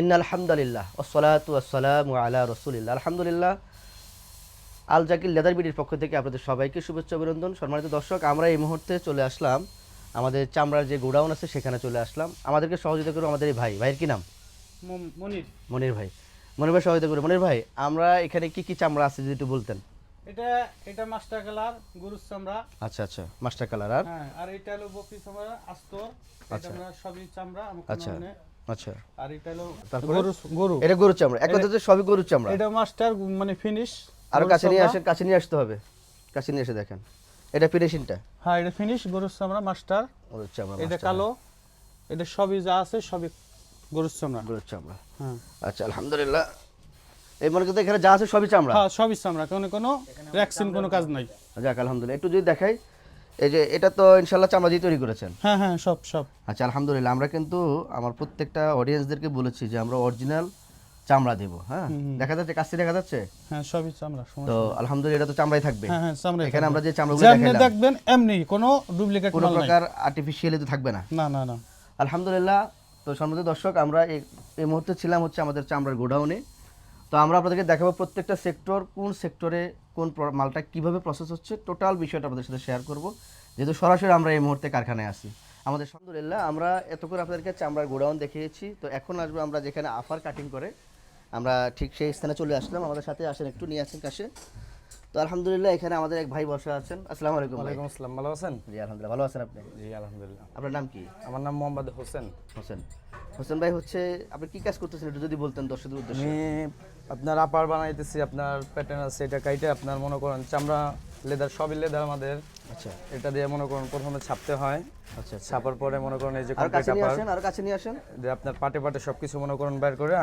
In আলহামদুলিল্লাহ ওসলাতু আসসালাম আলা রসুলিল্লাহ। আলহামদুলিল্লাহ আল জাকির লেদার বিডির পক্ষ থেকে আপনাদের সবাইকে শুভেচ্ছা অভিনন্দন। সম্মানিত দর্শক আমরা এই মুহূর্তে চলে আসলাম আমাদের চামড়ার যে গোডাউন আছে সেখানে চলে আসলাম। আমাদেরকে সহযোগিতা করব আমাদের এই ভাই। ভাইয়ের কি নাম? মনির। মনির ভাই। মনির ভাই সহযোগিতা করব মনির ভাই আমরা এখানে কি কি চামড়া আছে যদি একটু বলতেন? এটা এটা মাস্টার কালার গরুর চামড়া। আচ্ছা আচ্ছা মাস্টার কালার আর? হ্যাঁ আর এটা হলো বকরি চামড়া আস্তর। আচ্ছা। আমরা সবই চামড়া আচ্ছা। আচ্ছা। আর এটা হলো তারপরে? গরু গরু। এটা গরুর চামড়া। এক কথাতে সবই গরুর চামড়া। এটা মাস্টার মানে ফিনিশ আরও কাছে নিয়ে আসেন কাছে নিয়ে আসতে হবে। কাছে নিয়ে এসে দেখেন। এটা ফিনিশিংটা হ্যাঁ এটা ফিনিশ গরুর চামড়া মাস্টার গরুর চামড়া এটা কালো। এটা সবই যা আছে সবই গরুর চামড়া। গরুর চামড়া। হ্যাঁ। আচ্ছা আলহামদুলিল্লাহ। এই মনে করতে এখানে যা আছে সবই চামড়া। হ্যাঁ সবই চামড়া। কোনো কোনো ভ্যাকসিন কোনো কাজ নাই। যাক আলহামদুলিল্লাহ। একটু যদি দেখাই এই যে এটা তো ইনশাল্লাহ চামড়া দিয়ে তৈরি করেছেন? হ্যাঁ হ্যাঁ সব সব। আচ্ছা আলহামদুলিল্লাহ। আমরা কিন্তু আমার প্রত্যেকটা অডিয়েন্সদেরকে বলেছি যে আমরা অরিজিনাল চামড়া দেবো হ্যাঁ? দেখা যাচ্ছে কাছে দেখা যাচ্ছে? হ্যাঁ সবই চামড়া তো আলহামদুলিল্লাহ এটা তো চামড়াই থাকবে। হ্যাঁ হ্যাঁ চামড়া এখানে আমরা যে চামড়াগুলো দেখাইলাম দেখবেন এমনি কোনো ডুপ্লিকেট কোনো প্রকার আর্টিফিশিয়ালি তো থাকবে না। না না না। আলহামদুলিল্লাহ তো সম্মানিত দর্শক আমরা এই মুহূর্তে ছিলাম হচ্ছে আমাদের চামড়ার গোডাউনে। তো আমরা আপনাদেরকে দেখাবো প্রত্যেকটা সেক্টর কোন সেক্টরে কোন মালটা কীভাবে প্রসেস হচ্ছে। টোটাল বিষয়টা আপনাদের সাথে শেয়ার করব। যেহেতু সরাসরি আমরা এই মুহূর্তে কারখানায় আছি। আমাদের আলহামদুলিল্লাহ আমরা এত করে আপনাদেরকে চামড়ার গোডাউন দেখিয়েছি। তো এখন আসব আমরা যেখানে আফার কাটিং করে। আমরা ঠিক সেই স্থানে চলে আসলাম। আমাদের সাথে আসেন একটু নিয়ে আসেন কাছে। তো আলহামদুলিল্লাহ এখানে আমাদের এক ভাই বসে আছেন। আসসালামু আলাইকুম ওয়ালাইকুম আসসালাম। ভালো আছেন? জি আলহামদুলিল্লাহ। ভালো আছেন আপনি? জি আলহামদুলিল্লাহ। আপনার নাম কি? আমার নাম মোহাম্মদ হোসেন। হোসেন। হোসেন ভাই হচ্ছে আপনি কি কাজ করতেছেন একটু যদি বলতেন দর্শকদের উদ্দেশ্যে? আমি আপনার আপার বানাইতেছি আপনার প্যাটার্ন আছে এটা কাইটে আপনার মনে করেন চামড়া লেদার সবই লেদার আমাদের। আচ্ছা। এটা দিয়ে মনে করেন প্রথমে ছাপতে হয়। আচ্ছা আচ্ছা। ছাপার পরে মনে করেন এই যে আর কাছে নিয়ে আসেন আর কাছে নিয়ে আসেন। যে আপনার পাটে পাটে সবকিছু মনে করেন বের করে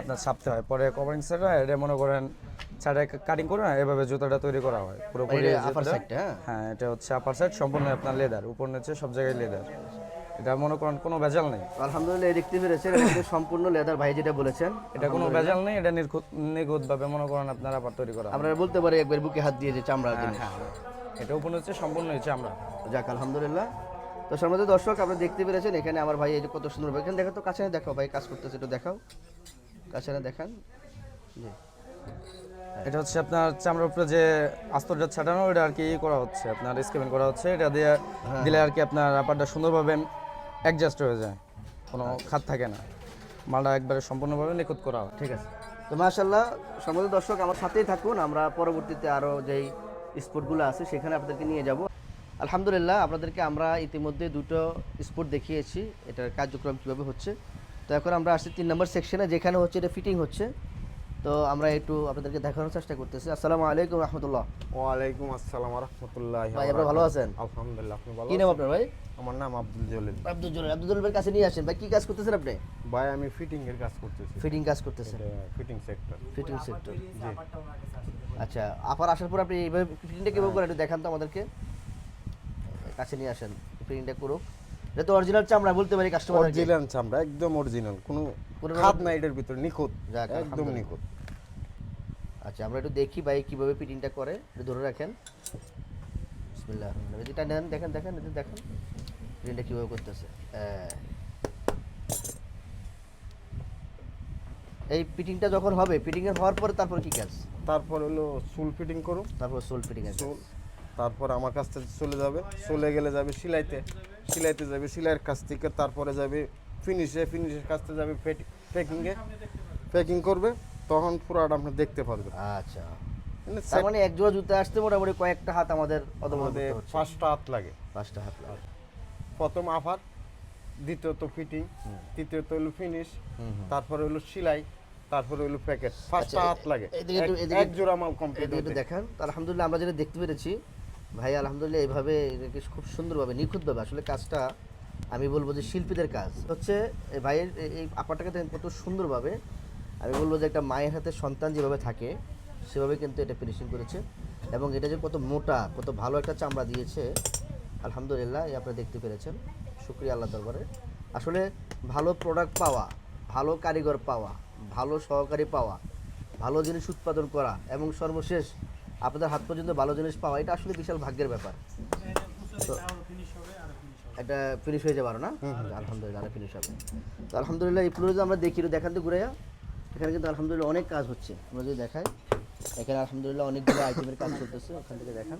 আপনার ছাপতে হয়। পরে কভারিং সেটা এটা মনে করেন ছাড়া কাটিং করে এভাবে জুতাটা তৈরি করা হয়। পুরোপুরি এটা আপার সাইডটা হ্যাঁ। হ্যাঁ এটা হচ্ছে আপার সাইড সম্পূর্ণ আপনার লেদার উপর নিচে সব জায়গায় লেদার এটা মনে করেন কোনো ভেজাল নেই। আলহামদুলিল্লাহ এই দেখতে পেরেছেন সম্পূর্ণ লেদার ভাই যেটা বলেছেন এটা কোনো ভেজাল নেই এটা নিখুঁত নিখুঁত ভাবে মনে করেন আপনারা আবার তৈরি করা হয়। আমরা বলতে পারি একবার বুকে হাত দিয়ে যে চামড়া জিনিস। হ্যাঁ এটা উপর হচ্ছে সম্পূর্ণ হয়েছে আমরা যাক আলহামদুলিল্লাহ। তো সম্মানিত দর্শক আপনারা দেখতে পেরেছেন এখানে আমার ভাই এই যে কত সুন্দর এখানে দেখো তো কাছে দেখাও ভাই কাজ করতেছে একটু দেখাও। কাছে দেখান। জি। এটা হচ্ছে আপনার চামড়ার উপরে যে আস্তরটা ছাটানো ওটা আর কি করা হচ্ছে আপনার স্কেপিং করা হচ্ছে। এটা দিয়ে দিলে আর কি আপনার ব্যাপারটা সুন্দরভাবে অ্যাডজাস্ট হয়ে যায়। কোনো খাত থাকে না। মালটা একবারে সম্পূর্ণভাবে নিখুঁত করা হয়। ঠিক আছে। তো মাশাল্লাহ সম্মানিত দর্শক, আমার সাথেই থাকুন। আমরা পরবর্তীতে আরও যেই স্পোর্টগুলো আছে, সেখানে আপনাদেরকে নিয়ে যাব। আলহামদুলিল্লাহ, আপনাদেরকে আমরা ইতিমধ্যে দুটো স্পোর্ট দেখিয়েছি। এটার কার্যক্রম কীভাবে হচ্ছে। তো এখন আমরা আসছি তিন নম্বর সেকশনে, যেখানে হচ্ছে এটা ফিটিং হচ্ছে। তো আমরা একটু আপনাদেরকে দেখানোর চেষ্টা করতেছি। আসসালামু আলাইকুম রহমতুল্লাহ। ওয়ালাইকুম আসসালাম রহমতুল্লাহ ভাই আপনারা ভালো আছেন? আলহামদুলিল্লাহ আপনি ভালো কি নাম আপনার ভাই? আমার নাম আব্দুল জলিল। আব্দুল জলিল আব্দুল জলিলের কাছে নিয়ে আসেন। ভাই কি কাজ করতেছেন আপনি? ভাই আমি ফিটিং এর কাজ করতেছি। ফিটিং কাজ করতেছেন। ফিটিং সেক্টর ফিটিং সেক্টর জি। আচ্ছা আপার আসার পর আপনি এইভাবে ফিটিংটা কীভাবে করেন একটু দেখান তো আমাদেরকে। কাছে নিয়ে আসেন ফিটিংটা করুক। এটা তো অরিজিনাল চামড়া বলতে পারি কাস্টমার অরিজিনাল চামড়া একদম অরিজিনাল কোনো খাদ নাই এটার ভিতরে নিখুঁত একদম। নিখুঁত। আচ্ছা আমরা একটু দেখি ভাই কীভাবে ফিটিংটা করে একটু ধরে রাখেন। বিসমিল্লাহ এটা নেন দেখেন দেখেন এটা দেখেন ফিটিংটা কীভাবে করতেছে। হ্যাঁ। এই ফিটিংটা যখন হবে ফিটিং এর হওয়ার পরে তারপর কি কাজ? তারপর হলো চুল ফিটিং করুন। তারপর সোল ফিটিং আছে চুল তারপর আমার কাছ থেকে চলে যাবে চলে গেলে যাবে সেলাইতে। সেলাইতে যাবে সেলাইয়ের কাছ থেকে তারপরে যাবে ফিনিশে ফিনিশের কাছ থেকে যাবে প্যাকিংয়ে প্যাকিং করবে তখন পুরোটা আপনি দেখতে পারবেন। আচ্ছা। মানে মানে এক জোড়া জুতা আসতে মোটামুটি কয়েকটা হাত আমাদের আমাদের পাঁচটা হাত লাগে। পাঁচটা হাত লাগে। প্রথম আফার দ্বিতীয়ত ফিটিং তৃতীয়ত হলো ফিনিশ তারপরে হলো সেলাই তারপরে হলো প্যাকেট পাঁচটা হাত লাগে। এক- জোড়া মাল কমপ্লিট দেখান। আলহামদুলিল্লাহ আমরা যেটা দেখতে পেরেছি ভাই, আলহামদুলিল্লাহ, এইভাবে খুব সুন্দরভাবে, নিখুঁতভাবে আসলে কাজটা আমি বলব যে শিল্পীদের কাজ। হচ্ছে ভাইয়ের এই- আপারটাকে দেখেন কত সুন্দরভাবে, আমি বলব যে একটা মায়ের হাতে সন্তান যেভাবে থাকে, সেভাবে কিন্তু এটা ফিনিশিং করেছে। এবং এটা যে কত মোটা, কত ভালো একটা চামড়া দিয়েছে, আলহামদুলিল্লাহ, এই আপনারা দেখতে পেরেছেন। শুক্রিয়া আল্লাহ দরবারে। আসলে ভালো প্রোডাক্ট পাওয়া, ভালো কারিগর পাওয়া, ভালো সহকারী পাওয়া, ভালো জিনিস উৎপাদন করা, এবং সর্বশেষ আপনাদের হাত পর্যন্ত ভালো জিনিস পাওয়া এটা আসলে বিশাল ভাগ্যের ব্যাপার। তো এটা ফিনিশ হয়ে যাবে আরও না? আলহামদুলিল্লাহ আরও ফিনিশ হবে। তো আলহামদুলিল্লাহ এই ফ্লোরে আমরা দেখি দেখান তো ঘুরে এখানে কিন্তু আলহামদুলিল্লাহ অনেক কাজ হচ্ছে আমরা যদি দেখাই। এখানে আলহামদুলিল্লাহ অনেকগুলো আইটেমের কাজ চলতেছে ওখান থেকে দেখান।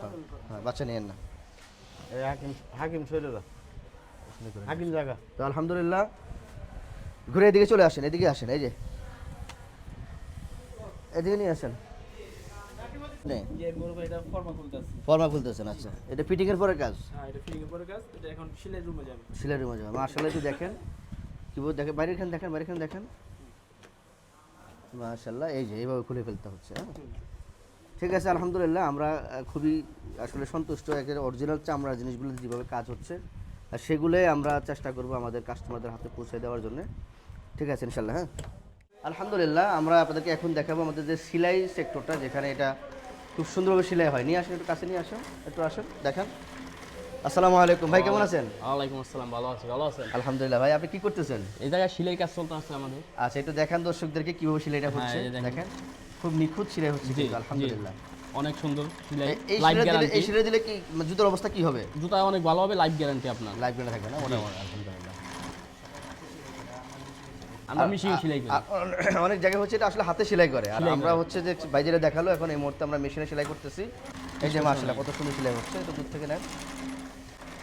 হ্যাঁ, হ্যাঁ বাচ্চা নিয়েন না। এই হাকিম হাকিম শৈলরা হাকিম জায়গা। তো আলহামদুলিল্লাহ ঘুরে এদিকে চলে আসেন এদিকে আসেন এই যে। এদিকে নিয়ে আসেন। ফর্মা খুলতেছেন আচ্ছা। এটা ফিটিং এর পরে কাজ? হ্যাঁ এটা ফিটিং পরে কাজ। এটা এখন সেলাই রুমে যাবে। সিলাই রুমে যাবে। মার্শাল্লাহ একটু দেখেন। কি বল দেখেন বাইরের খান দেখেন খান দেখেন। মার্শাল্লাহ এই যে এইভাবে খুলে ফেলতে হচ্ছে হ্যাঁ? ঠিক আছে আলহামদুলিল্লাহ আমরা খুবই আসলে সন্তুষ্ট অরিজিনাল চামড়ার জিনিসগুলো যেভাবে কাজ হচ্ছে আর সেগুলোই আমরা চেষ্টা করব আমাদের কাস্টমারদের হাতে পৌঁছে দেওয়ার জন্য। ঠিক আছে ইনশাল্লাহ হ্যাঁ? আলহামদুলিল্লাহ আমরা আপনাদেরকে এখন দেখাবো আমাদের যে সেলাই সেক্টরটা যেখানে এটা খুব সুন্দরভাবে সেলাই হয়। নিয়ে আসেন একটু কাছে নিয়ে আসেন একটু আসেন দেখেন। আসসালামু আলাইকুম ভাই কেমন আছেন? ওয়ালাইকুম আসসালাম ভালো আছি ভালো আছেন? আলহামদুলিল্লাহ ভাই আপনি কি করতেছেন? এই জায়গায় সিলাই কাজ চলতে আছে আমাদের। আচ্ছা একটু দেখান দর্শকদেরকে কীভাবে সেলাইটা হচ্ছে। দেখেন। খুব নিখুঁত সেলাই হচ্ছে কিন্তু, আলহামদুলিল্লাহ। অনেক সুন্দর সিলাই এই সেলাই দিলে কি জুতোর অবস্থা কি হবে? জুতা অনেক ভালো হবে লাইফ গ্যারান্টি আপনার। লাইফ গ্যারান্টি থাকবে না? আমরা মেশিন সেলাই করি। অনেক- জায়গায় হচ্ছে এটা আসলে হাতে সেলাই করে। আর আমরা হচ্ছে যে বাইরে দেখাল এখন এই মুহূর্তে আমরা মেশিনে সেলাই করতেছি। এই যে মাসলা কত সুন্দর সেলাই হচ্ছে এটা দূর থেকে নেন।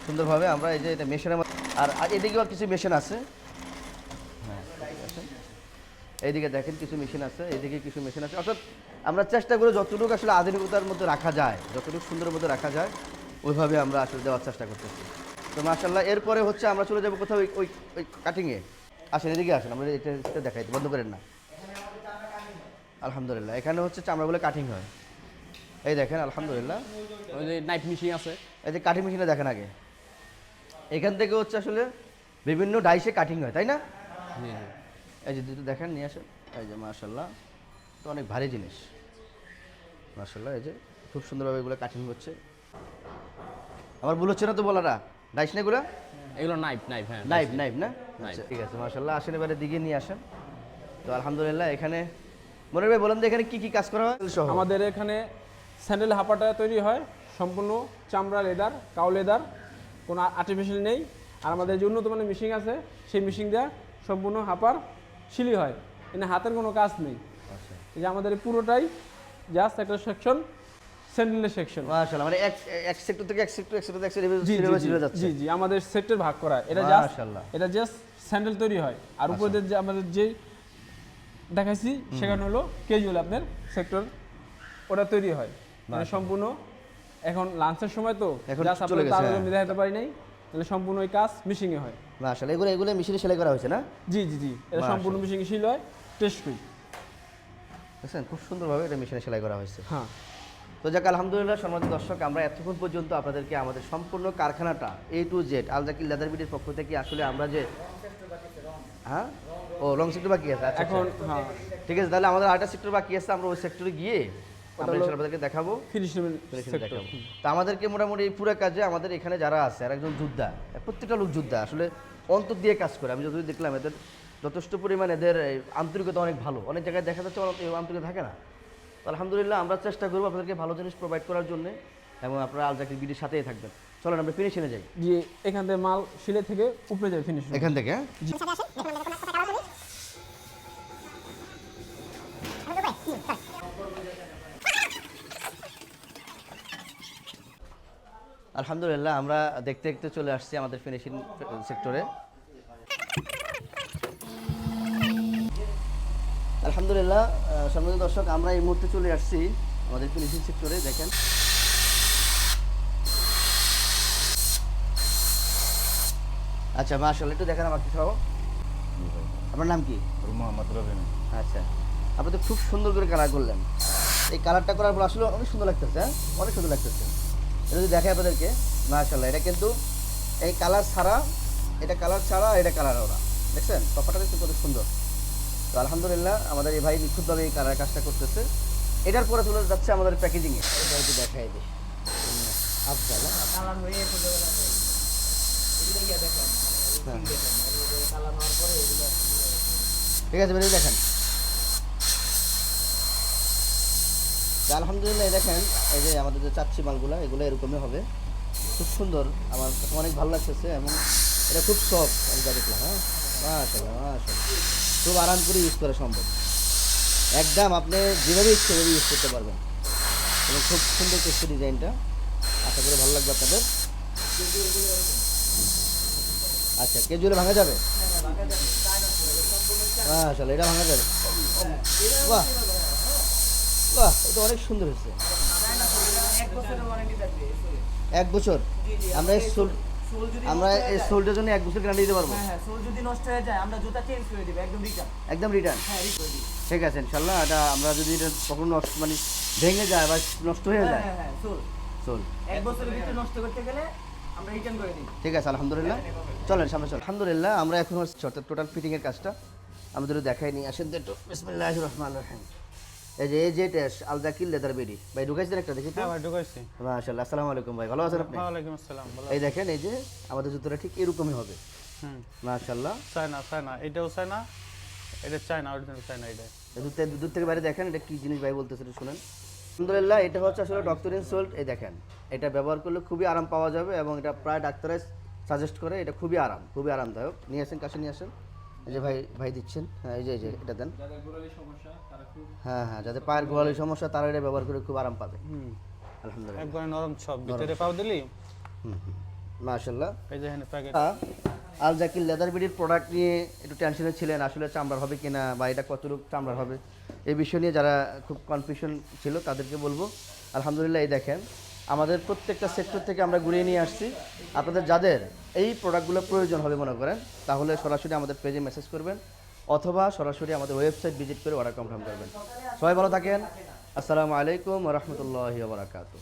সুন্দরভাবে আমরা এই যে এটা মেশিনের আর এদিকেও কিছু মেশিন আছে। হ্যাঁ। এইদিকে দেখেন কিছু মেশিন আছে এইদিকে কিছু মেশিন আছে। অর্থাৎ আমরা চেষ্টা করি যতটুকু আসলে আধুনিকতার মধ্যে রাখা যায় যতটুকু সুন্দর মধ্যে রাখা যায় ওইভাবে আমরা আসলে দেওয়ার চেষ্টা করতেছি। তো মার্শাল্লাহ এরপরে হচ্ছে আমরা চলে যাব কোথাও ওই- ওই ওই কাটিংয়ে আসেন এদিকে আসেন আমরা এটা এটা দেখাই বন্ধ করেন না। আলহামদুলিল্লাহ এখানে হচ্ছে চামড়াগুলো কাটিং হয়। এই দেখেন আলহামদুলিল্লাহ। ওই যে নাইফ মেশিন আছে। এই যে কাটিং মেশিনে দেখেন আগে। এখান থেকে হচ্ছে আসলে বিভিন্ন ডাইসে কাটিং হয় তাই না? জি, জি। এই যে দুটো দেখেন নিয়ে আসেন। এই যে মার্শাল্লাহ তো অনেক ভারী জিনিস। মার্শাল্লাহ এই যে খুব সুন্দরভাবে এগুলো কাটিং হচ্ছে। আমার ভুল হচ্ছে না তো বলাটা? ডাইস না এগুলো? এগুলো নাইফ নাইফ হ্যাঁ নাইফ নাইফ না? ঠিক আছে মার্শাল্লাহ আসেন এবারে দিকে নিয়ে আসেন। তো আলহামদুলিল্লাহ এখানে মনির ভাই বলেন তো এখানে কি কি কাজ করা হয়? আমাদের এখানে স্যান্ডেল হাঁপাটা তৈরি হয় সম্পূর্ণ চামড়া লেদার কাউ লেদার কোনো আর্টিফিশিয়াল নেই। আর আমাদের যে উন্নত মানের মেশিন আছে সেই মেশিন দেওয়া সম্পূর্ণ হাঁপার শিলি হয়। এখানে হাতের কোনো কাজ নেই। এই যে আমাদের পুরোটাই জাস্ট একটা সেকশন স্যান্ডেলের সেকশন মাশাআল্লাহ মানে এক এক সেক্টর থেকে এক সেক্টর এক সেক্টর থেকে এক সেক্টর যাচ্ছে। জি জি আমাদের সেক্টর ভাগ করা। এটা জাস্ট মাশাআল্লাহ। এটা জাস্ট স্যান্ডেল তৈরি হয়। আর উপরে যে আমাদের যে দেখাইছি সেখানে হলো কেজুয়াল আপনার সেক্টর ওটা তৈরি হয়। মানে সম্পূর্ণ এখন লাঞ্চের সময় তো জাস্ট আপনার তার হ্যাঁ। দেখাতে পারি নাই তাহলে সম্পূর্ণ ওই কাজ মিশিংয়ে হয়। মাশাআল্লাহ এগুলো এগুলো মেশিনে সেলাই করা হয়েছে না? জি জি জি এটা সম্পূর্ণ মিশিং শিল হয় টেস্ট করি দেখছেন খুব সুন্দরভাবে এটা মেশিনে সেলাই করা হয়েছে। হ্যাঁ। তো যাক আলহামদুলিল্লাহ সম্মানিত দর্শক আমরা এতক্ষণ পর্যন্ত আপনাদেরকে আমাদের সম্পূর্ণ কারখানাটা A to Z Al Zakir leather বিডির পক্ষ থেকে আসলে আমরা যে হ্যাঁ? ও লং সেক্টর বাকি আছে আচ্ছা এখন আচ্ছা। হ্যাঁ। ঠিক আছে তাহলে আমাদের আরেকটা সেক্টর বাকি আছে আমরা ওই সেক্টরে গিয়ে আমরা আপনাদেরকে দেখাবো। দেখাবো। তো আমাদেরকে মোটামুটি এই পুরো কাজে আমাদের এখানে যারা আছে আর একজন যোদ্ধা প্রত্যেকটা লোক যোদ্ধা আসলে অন্তর দিয়ে কাজ করে। আমি যতদূর দেখলাম এদের যথেষ্ট পরিমাণ এদের আন্তরিকতা অনেক ভালো। অনেক জায়গায় দেখা যাচ্ছে আন্তরিকতা থাকে না। আলহামদুলিল্লাহ আমরা চেষ্টা করব আপনাদেরকে ভালো জিনিস প্রোভাইড করার জন্য এবং আপনারা আলজাকির বিডির সাথেই থাকবেন। চলেন আমরা ফিনিশিংয়ে যাই। যে এখান থেকে মাল শিলে থেকে উপরে যাবে ফিনিশিং এখান থেকে হ্যাঁ? আলহামদুলিল্লাহ আমরা দেখতে দেখতে চলে আসছি আমাদের ফিনিশিং সেক্টরে আলহামদুলিল্লাহ সম্মানিত দর্শক আমরা এই মুহূর্তে চলে আসছি আমাদের ফিনিশিং সেক্টরে দেখেন। আচ্ছা মার্শাল একটু দেখেন আমাকে সহ। আপনার নাম কি? মোহাম্মদ রবিন আচ্ছা আপনি তো খুব সুন্দর করে কালার করলেন। এই কালারটা করার পর আসলে অনেক সুন্দর লাগতেছে হ্যাঁ? অনেক সুন্দর লাগতেছে। এটা যদি দেখায় আপনাদেরকে মাশাল্লাহ এটা কিন্তু এই কালার ছাড়া এটা কালার ছাড়া এটা কালার ওরা। দেখছেন? তফাটা দেখতে কত সুন্দর। তো আলহামদুলিল্লাহ, আমাদের এই ভাই নিখুঁতভাবে এই কালার কাজটা করতেছে। এটার পরে চলে যাচ্ছে আমাদের প্যাকেজিংয়ে এটা একটু দেখাই দিই। হ্যাঁ? ঠিক আছে, বেরিয়ে দেখেন। আলহামদুলিল্লাহ দেখেন, এই যে আমাদের যে চাচ্ছি মালগুলো, এগুলো এরকমই হবে। খুব সুন্দর, আমার অনেক ভালো লাগতেছে, এবং এটা খুব সফট আমি দেখলাম হ্যাঁ। মাশাল্লাহ মাশাল্লাহ খুব আরাম করে ইউজ করা সম্ভব। একদম আপনি যেভাবে ইচ্ছে সেভাবে ইউজ করতে পারবেন। এবং খুব সুন্দর করছে ডিজাইনটা আশা করি ভালো লাগবে আপনাদের। আচ্ছা কেজুলে ভাঙা যাবে? মাশাল্লাহ এটা ভাঙা যাবে। বাহ বাহ এটা অনেক সুন্দর হয়েছে। এক বছর? আমরা আমরা এই সোলটার জন্য এক বছর গ্যারান্টি দিতে পারব। হ্যাঁ সোল যদি নষ্ট হয়ে যায় আমরা জুতা চেঞ্জ করে দিব একদম রিটার্ন একদম রিটার্ন হ্যাঁ রিটার্ন ঠিক আছে ইনশাল্লাহ এটা আমরা যদি এটা কখনো নষ্ট মানে ভেঙে যায় বা নষ্ট হয়ে হ্যাঁ যায়। হ্যাঁ হ্যাঁ সোল। সোল। এক বছরের ভিতরে নষ্ট করতে গেলে আমরা রিটার্ন করে দিই। ঠিক আছে আলহামদুলিল্লাহ। চলেন সামনে চল আলহামদুলিল্লাহ আমরা এখন হচ্ছে অর্থাৎ টোটাল ফিটিংয়ের কাজটা। আমাদের দেখাই নি আসেন তো একটু। বিসমিল্লাহ রহমান রহিম। এই যে এই যে টেস আলজাকিল লেদার বেডি ভাই ঢুকাইছেন একটা দেখি হ্যাঁ ভাই ঢুকাইছি। মাশাআল্লাহ আসসালামু আলাইকুম ভাই ভালো আছেন আপনি? আসসালাম এই দেখেন এই যে আমাদের জুতোটা ঠিক এরকমই হবে। হুম। মাশাআল্লাহ। চায়না চায়না এটাও চায়না এটা চায়না অরিজিনাল চায়না এটা। দূর থেকে দূর থেকে বাইরে দেখেন এটা কি জিনিস ভাই বলতেছে শুনেন। আলহামদুলিল্লাহ এটা হচ্ছে আসলে ডক্টরিন সোল্ট এই দেখেন। এটা ব্যবহার করলে খুবই আরাম পাওয়া যাবে এবং এটা প্রায় ডাক্তারাই সাজেস্ট করে এটা খুবই আরাম খুবই আরামদায়ক। নিয়ে আসেন কাছে নিয়ে আসেন। এই যে ভাই ভাই দিচ্ছেন। হ্যাঁ এই যে এই যে এটা দেন। হ্যাঁ হ্যাঁ যাদের পায়ের গোড়ালির সমস্যা তারা এটা ব্যবহার করে খুব আরাম পাবে। হুম। আলহামদুলিল্লাহ। একবারে নরম সব ভিতরে পাও দিলি? মাশাল্লাহ এই যে এখানে প্যাকেট আল জাকির লেদার বিডির প্রোডাক্ট নিয়ে একটু টেনশনে ছিলেন আসলে চামড়ার হবে কিনা বা এটা কতটুকু চামড়ার হবে এই বিষয় নিয়ে যারা খুব কনফিউশন ছিল তাদেরকে বলব। আলহামদুলিল্লাহ এই দেখেন আমাদের প্রত্যেকটা সেক্টর থেকে আমরা ঘুরিয়ে নিয়ে আসছি। আপনাদের যাদের এই প্রোডাক্টগুলো প্রয়োজন হবে মনে করেন, তাহলে সরাসরি আমাদের পেজে মেসেজ করবেন অথবা সরাসরি আমাদের ওয়েবসাইট ভিজিট করে অর্ডার কনফার্ম করবেন। সবাই ভালো থাকেন। আসসালামু আলাইকুম রহমতুল্লাহ বারাকাতু